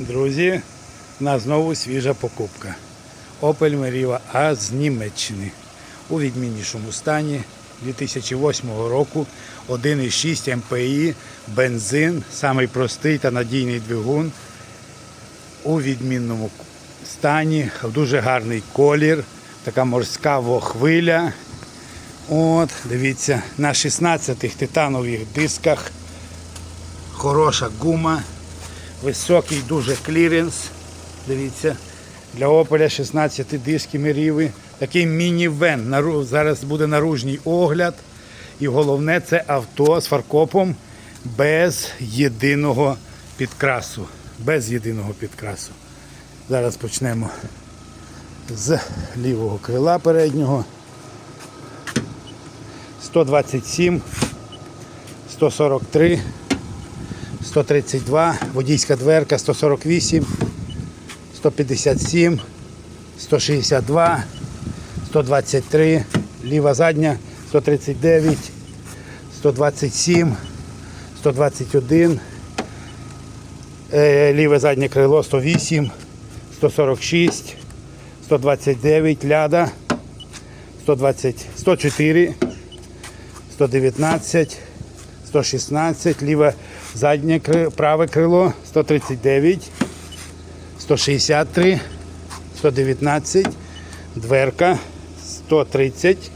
Друзі, у нас знову свіжа покупка. Opel Meriva А з Німеччини. У відміннішому стані 2008 року 1,6 МПІ, бензин, самий простий та надійний двигун. У відмінному стані, дуже гарний колір, така морська хвиля. От, дивіться, на 16 титанових дисках хороша гума, високий дуже кліренс. Дивіться, для Opel 16 диски міріви. Такий мінівен. Зараз буде наружній огляд. І головне це авто з фаркопом без єдиного підкрасу. Без єдиного підкрасу. Зараз почнемо з лівого крила переднього. 127, 143, 132, водійська дверка 148, 157, 162, 123, ліва задня 139, 127, 121, е, ліве заднє крило 108, 146, 129, ляда 120, 104, 119, 116, ліве заднє праве крило 139, 163, 119, дверка 130,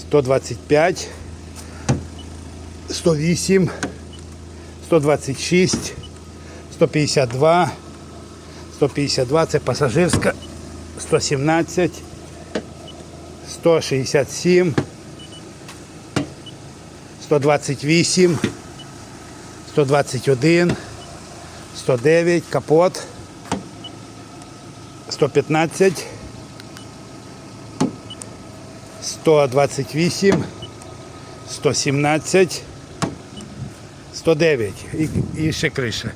125, 108, 126, 152, 152 це пасажирська, 117, 167, 128, 121, 109, капот, 115, 128, 117, 109 і, і ще криша.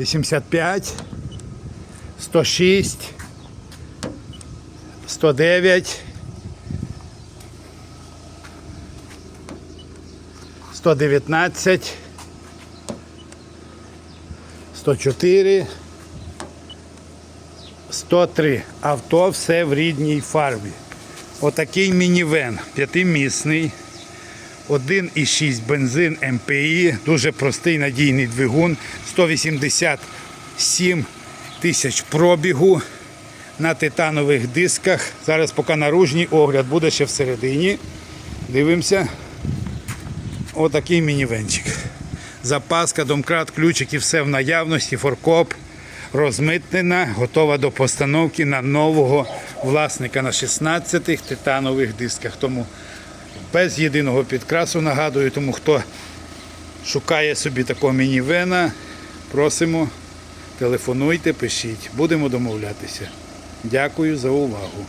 85, 106, 109, 119, 104, 103. Авто все в рідній фарбі. Отакий мінівен, п'ятимісний. 1,6 бензин МПІ, дуже простий надійний двигун, 187 тисяч пробігу на титанових дисках. Зараз поки наружній огляд буде ще всередині. Дивимося. Отакий мінівенчик. Запаска, домкрат, ключики, все в наявності, форкоп розмитнена, готова до постановки на нового власника на 16 титанових дисках. Тому без єдиного підкрасу нагадую, тому хто шукає собі такого мінівена, просимо, телефонуйте, пишіть. Будемо домовлятися. Дякую за увагу.